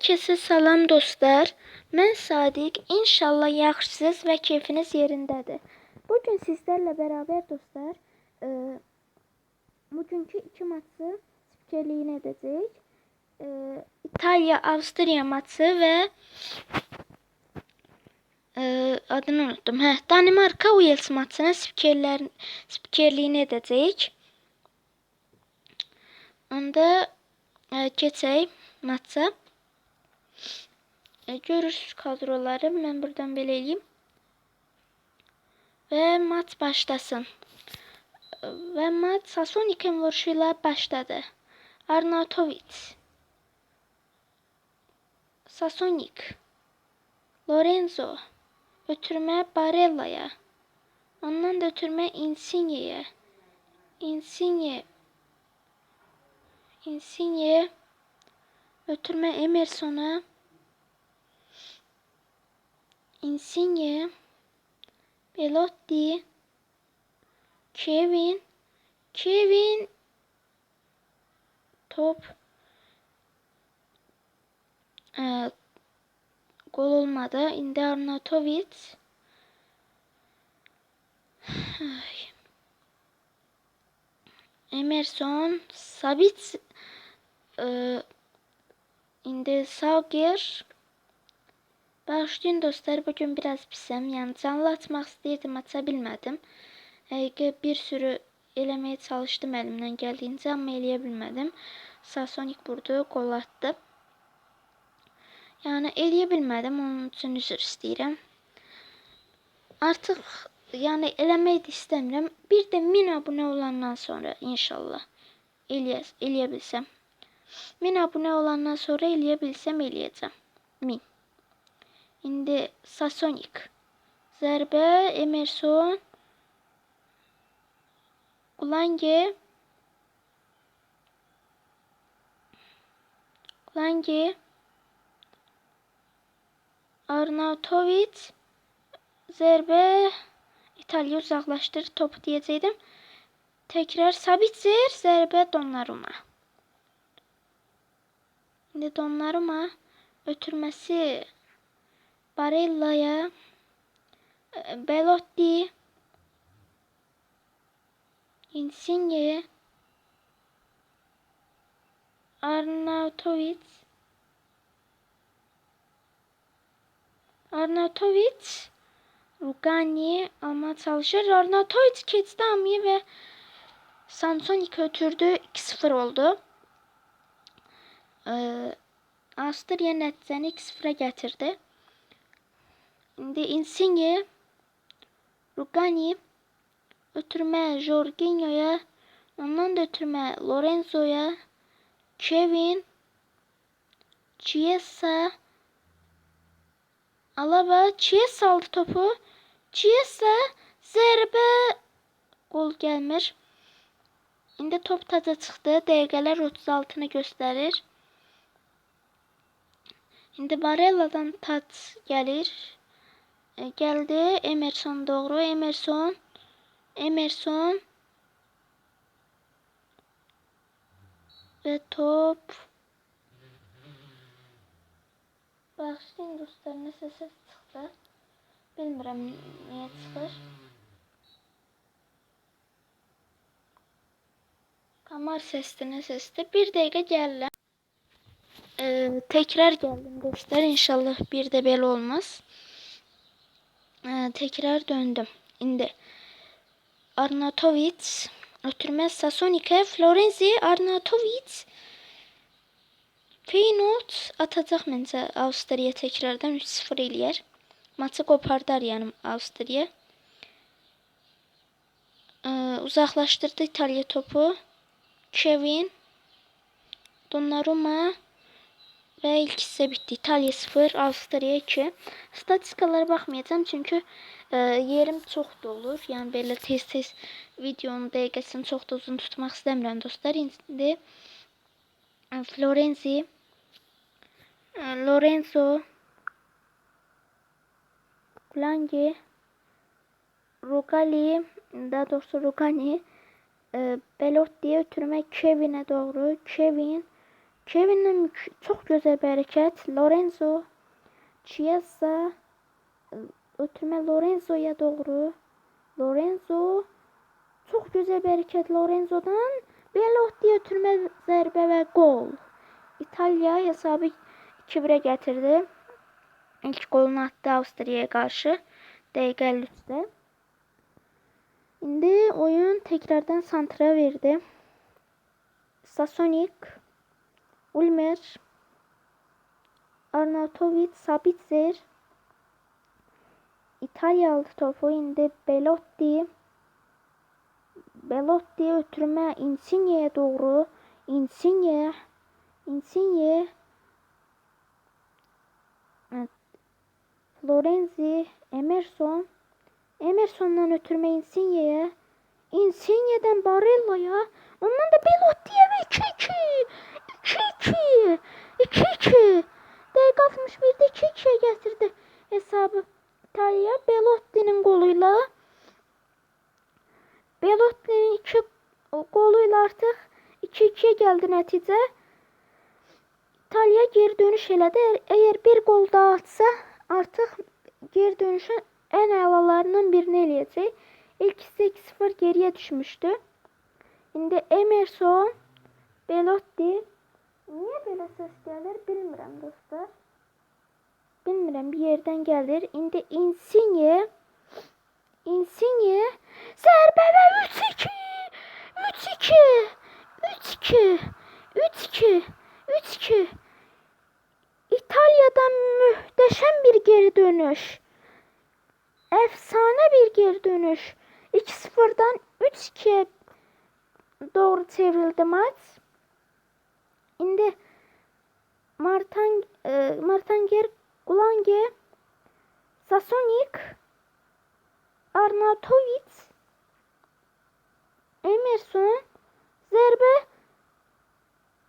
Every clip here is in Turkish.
Herkese salam dostlar. Mən Sadiq. İnşallah yaxşısınız və keyfiniz yerindədir. Bu gün sizlərlə bərabər dostlar, e, bugünkü iki maçı spikerliyini edəcəyik. E, İtaliya Avstriya maçı və e, adını unuttum. Hə, Danimarka Wales maçının spikerlər spikerliyini edəcəyik. Onda e, keçək maça. E, görürsüz kadroları. Ben buradan belirleyeyim. Ve maç başlasın. Ve maç Sasonikin vuruşuyla başladı. Arnautovic. Sasonik. Lorenzo. Ötürme Barella'ya. Ondan da ötürme Insigne'ye. Insigne. Insigne. Ötürme Emerson'a. Insigne. Belotti. Kevin. Kevin. Top. Ee, gol olmadı. İndi Arnautovic. Emerson. Sabit. Ee, İndi Sauger. Bağışlayın dostlar, bugün biraz pisəm. Yəni canlı açmaq istəyirdim, aça bilmədim. Həqiqə bir sürü eləməyə çalışdım əlimdən gəldiyincə, amma eləyə bilmədim. Sasonik vurdu, qol atdı. Yəni eləyə bilmədim, onun üçün üzr istəyirəm. Artıq yəni eləmək də istəmirəm. Bir də 1000 abunə olandan sonra inşallah eləyə, eləyə bilsəm. 1000 abunə olandan sonra eləyə bilsəm eləyəcəm. 1000. İndi Sasonik. Zərbə Emerson. Ulangi. Ulangi. Arnautovic. Zərbə İtalya uzaqlaşdır topu deyəcəkdim. Təkrar Sabitzer, zərbə Donnarumma. İndi Donnarumma ötürməsi Barella'ya e, Belotti Insigne Arnautovic Arnautovic Rugani almaya çalışır. Arnautovic keçti Ami'yi ve Samsung götürdü. 2-0 oldu. Ee, Avstriya nəticəni 2-0-a gətirdi. İndi Insigne, Rugani, ötürmə Jorginho'ya, ondan da ötürmə Lorenzo'ya, Kevin, Chiesa, Alaba, Chiesa aldı topu. Chiesa zərbə gol gəlmir. İndi top taca çıxdı. Dəqiqələr 36-nı göstərir. İndi Barella'dan taç gəlir. E, geldi. Emerson doğru. Emerson. Emerson. Ve top. Bağışlayın dostlar. Nəsə səs çıxdı. Bilmirəm niyə çıxır. Kamar sesli nə sesli. Bir dəqiqə gəlirəm. Ee, tekrar geldim dostlar. İnşallah bir de belə olmaz. Ee, tekrar döndüm. İndi Arnautovic ötürmez Sasonike Florenzi Arnautovic Feyenoord atacaq məncə Avstriya tekrardan 3-0 eləyər. Maçı qopardar yəni Avstriya. Ee, uzaqlaşdırdı İtaliya topu. Kevin Donnarumma ve ilk hisse bitti. İtalya 0, Avstraliya 2. Statistikalara baxmayacağım çünkü e, yerim çox dolur. Yəni belə tez-tez videonun dəqiqəsini çox da uzun tutmaq istəmirəm dostlar. İndi e, Florenzi e, Lorenzo Kulangi Rogali daha doğrusu Rugani e, Belotti'ye ötürmek Kevin'e doğru. Kevin Kevin'le çok güzel bir hareket. Lorenzo. Chiesa. e, Ötürme Lorenzo'ya doğru. Lorenzo. Çok güzel bir hareket Lorenzo'dan. Belotti ötürme zərbə və gol. İtalya hesabı 2-1'e getirdi. İlk golunu attı Avusturya'ya karşı. Dəqiqə 53'te. İndi oyun tekrardan santra verdi. Sasonik, Ulmer, Arnautovic, Sabitzer, İtalya aldı topu. İndi Belotti, Belotti ötürmə Insigne'ye doğru. Insigne, Insigne. Florenzi, Emerson, Emerson'dan ötürme Insigne'ye. Insigne'den Barella'ya. Ondan da Belotti'ye ve 2-2. 2-2. 2-2. Dakika 61'de 2-2'ye getirdi hesabı. İtalya Belotti'nin goluyla. Belotti'nin iki goluyla artık 2-2'ye geldi nəticə. İtalya geri dönüş elədi. Eğer bir gol daha atsa artık geri dönüşün en əlalarından birini eləyəcək. İlkisi 2-0 geriye düşmüştü. Şimdi Emerson, Belotti. Niye böyle ses gelir bilmirəm dostlar. Bilmirəm bir yerden gelir. Şimdi Insigne. Insigne. Zərbə və 3-2. 3-2. 3-2. 3-2. 3-2. İtalya'dan muhteşem bir geri dönüş. Efsane bir geri dönüş. 2-0'dan 3-2'ye doğru çevrildi maç. Şimdi Martan, e, Martanger, Gulange, Sasonik, Arnautovic, Emerson, Zerbe,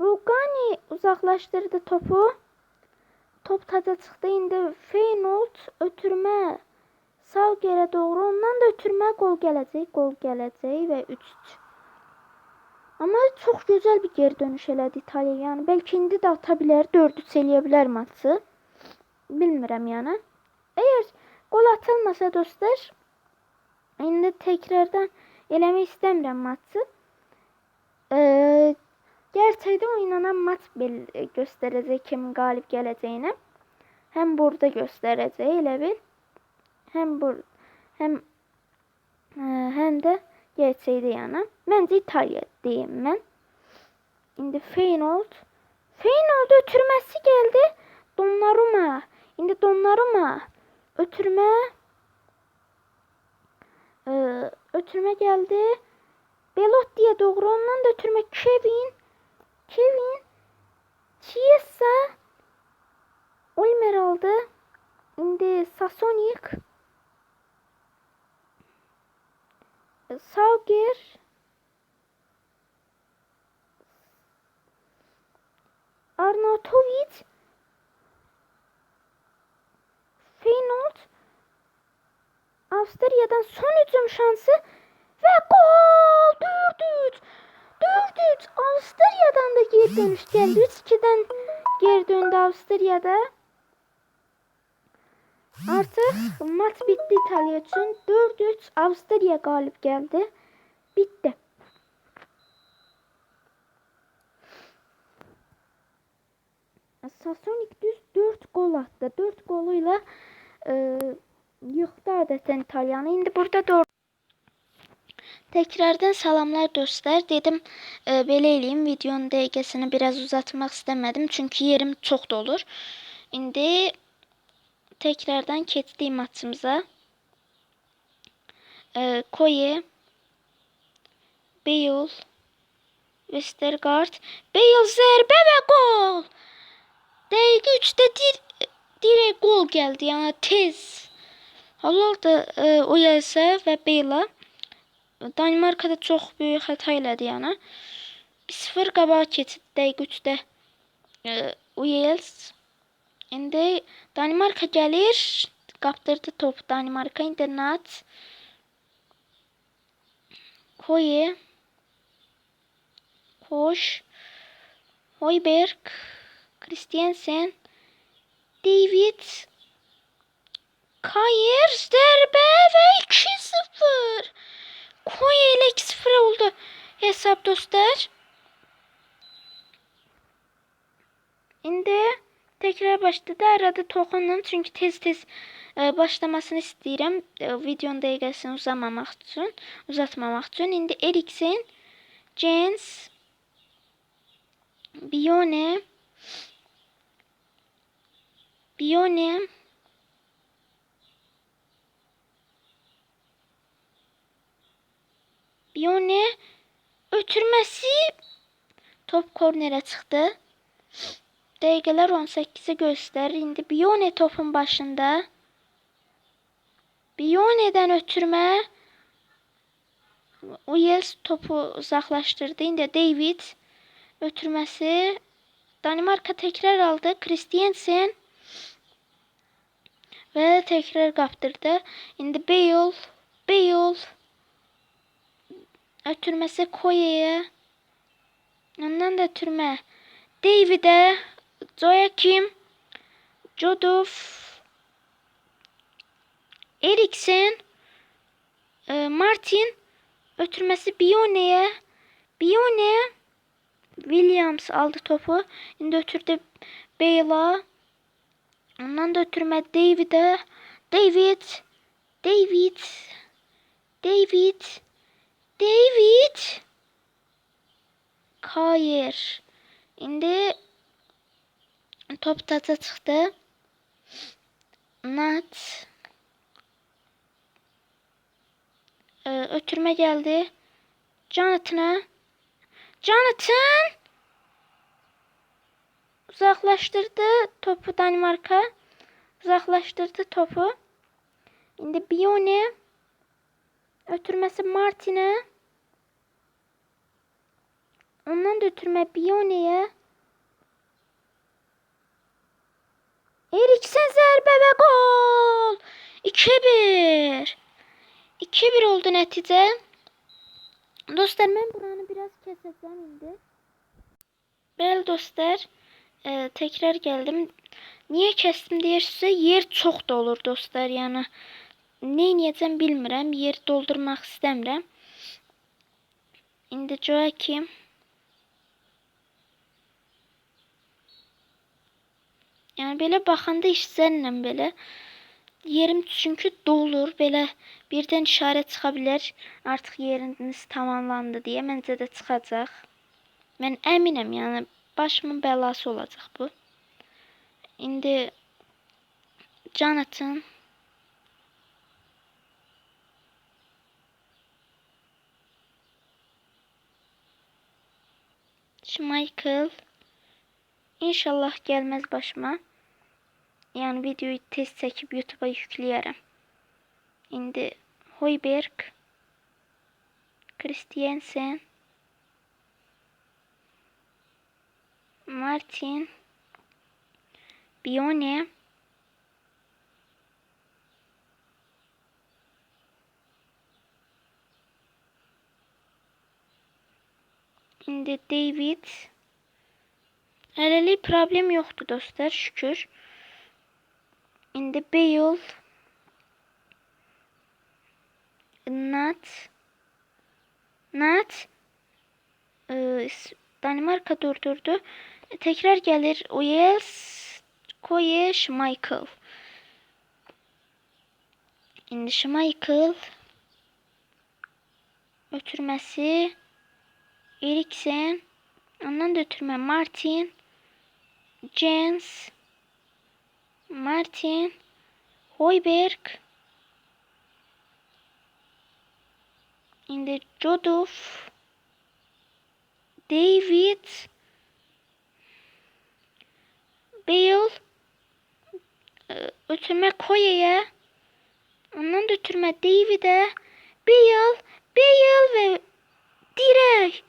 Rugani uzaklaştırdı topu. Top taca çıktı. İndi Feyenoord ötürmə Salger'e doğru ondan da ötürmə gol gələcək. Gol gələcək və 3-3. Amma çox gözəl bir geri dönüş elədi İtaliya. Yəni bəlkə indi də ata bilər, 4-3 eləyə bilər maçı. Bilmirəm yəni. Əgər gol atılmasa dostlar, indi təkrardan eləmək istəmirəm maçı. Ee, gerçekten oynanan maç gösterecek kimin galip geleceğini. Hem burada göstereceği elə bil. Hem bur hem e, hem de gerçeği yani. Bence İtalya diyeyim ben. Şimdi Feyenoord. Feyenoord ötürmesi geldi. Donnarumma. Şimdi Donnarumma. Ötürme. Ee, ötürme geldi. Belotti'ye doğru ondan da ötürme Kevin. Kevin. Chiesa. Ulmer aldı. Şimdi Sasonik. Sauger. Arnautovic. Feyenoord. Avusturya'dan son hücum şansı ve gol! 4-3. 4-3. Avusturya'dan da geri dönüş geldi. 3-2'den geri döndü Avusturya'da. Artık maç bitti İtalya için. 4-3 Avusturya galip geldi. Bitti. Sassonik düz 4 gol attı. 4 goluyla e, yıktı adeten İtalyanı. Şimdi burada doğru Tekrardan salamlar dostlar. Dedim e, belə eləyim. Videonun dəqiqəsini biraz uzatmaq istəmədim. Çünki yerim çox dolur. İndi tekrardan keçdik maçımıza. E, Koye, Bale, Westergaard, Bale zərbə və gol. Dəqiqə 3-də dir direkt gol gəldi. Yəni tez. Da e, o yəlsə və Bale Danimarkada çox böyük xəta elədi yəni. 1-0 qabağa keçid dəqiqə 3-də e, Wales. İndi Danimarka gəlir. Qapdırdı top Danimarka internat. Koye. Koş. Hoiberg, Christiansen, David, Kayer, zərbə və 2-0. Konya ilə 2-0 oldu hesab dostlar. İndi tekrar başladı. Arada toxunun çünkü tez-tez e, başlamasını istəyirəm. E, videonun dəqiqəsini uzamamaq üçün, uzatmamaq üçün. İndi Eriksen, Jens, Bione, Bione, Bione ötürməsi top kornerə çıxdı. Dəqiqələr 18-i göstərir. İndi Bione topun başında. Bione'dən ötürmə Uyels topu uzaklaştırdı. İndi David ötürməsi Danimarka tekrar aldı. Christiansen ve tekrar kaptırdı. İndi Bale Bale ötürməsi Koye'ye ondan da ötürmə David'e Joachim Jodov Eriksen. E, Martin. Ötürmesi Bione'ye Bione Williams aldı topu. Şimdi ötürdü Bale'a. Ondan da ötürmə David'e. David. David. David. David. Kayer. İndi top taça çıxdı. Nat. Ee, ötürme geldi. Jonathan'a. Jonathan. Uzaklaştırdı topu Danimarka. Uzaklaştırdı topu. Şimdi Bione. Ötürmesi Martin'e. Ondan da ötürme Bione'ye. Eriksen zərbə və gol. 2-1. 2-1 oldu nəticə. Dostlar mən buranı biraz keseceğim indi. Bəli dostlar, e, tekrar geldim. Niye kestim deyirsinizsə, yer çox dolur dostlar. Yəni nə edəcəm bilmirəm. Yer doldurmaq istəmirəm. İndi Joakim Yəni belə baxanda işsənlə belə yerim çünkü dolur. Belə birdən işarə çıxa bilər. Artıq yeriniz tamamlandı deyə məncə də çıxacaq. Mən əminəm, yəni başımın bəlası olacaq bu. İndi Jonathan Michael İnşallah gelmez başıma. Yani videoyu test çekip YouTube'a yükleyerek. Şimdi Hoiberg, Christiansen, Martin, Bione, Şimdi David, Hələlik problem yoxdur dostlar, şükür. İndi Bale Nat Nat e, Danimarka durdurdu. Tekrar gəlir Oyels Koye Schmeichel. İndi Schmeichel ötürməsi Eriksen ondan da ötürmə Martin Jens, Martin, Hoiberg, in the Jodov, David, Bale, ötürme Koye'ye, ondan da ötürme David'e, Bale, Bale ve direk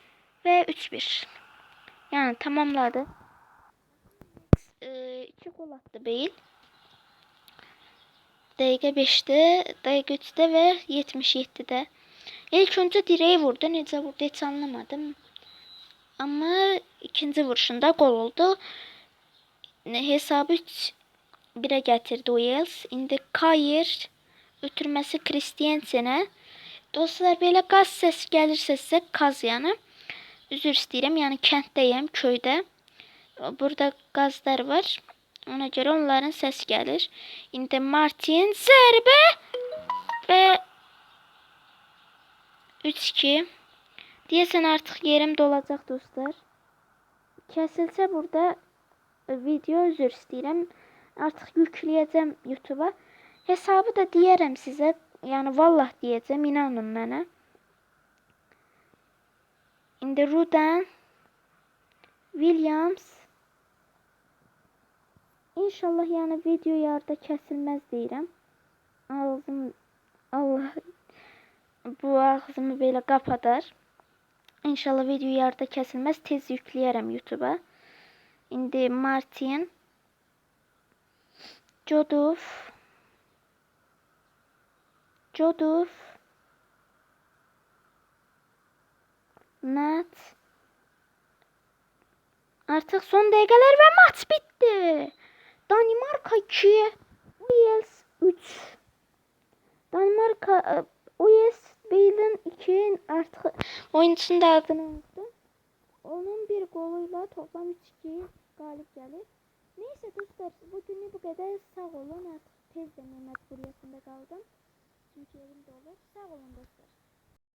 ve 3-1. Yani tamamladı. e, iki gol attı Bale. Dəqiqə 5-də, dəqiqə 3-də və 77-də. İlk öncə direği vurdu. Necə vurdu heç anlamadım. Ama ikinci vuruşunda gol oldu. Hesabı 3-1'ə gətirdi Wales. İndi Kayer ötürməsi Christiansenə. Dostlar belə qaz səsi gəlirsə sizə qaz yəni. Üzr istəyirəm. Yəni kənddəyəm, köydə. Burada qazlar var. Ona görə onların səsi gəlir. İndi Martin zərbə və 3-2. Deyəsən artıq yerim dolacaq dostlar. Kəsilsə burada video üzr istəyirəm. Artıq yükləyəcəm YouTube-a. Hesabı da deyərəm sizə. Yəni vallah deyəcəm, inanın mənə. İndi Rudan Williams İnşallah yəni video yarıda kəsilməz deyirəm. Ağzım Allah bu ağzımı belə qapadar. İnşallah video yarıda kəsilməz. Tez yükləyərəm YouTube-a. İndi Martin Joduf Joduf Nat Artıq son dəqiqələr və maç bitdi. Danimarka 2, Wales 3. Danimarka e, Wales Bale'ın 2 artık oyuncusunun da adını unuttum. Onun bir goluyla toplam 3-2 galip gelir. Neyse dostlar bugünlük bu kadar sağ olun artık tez demeye mecburiyetinde kaldım. Çünkü elimde olur. Sağ olun dostlar.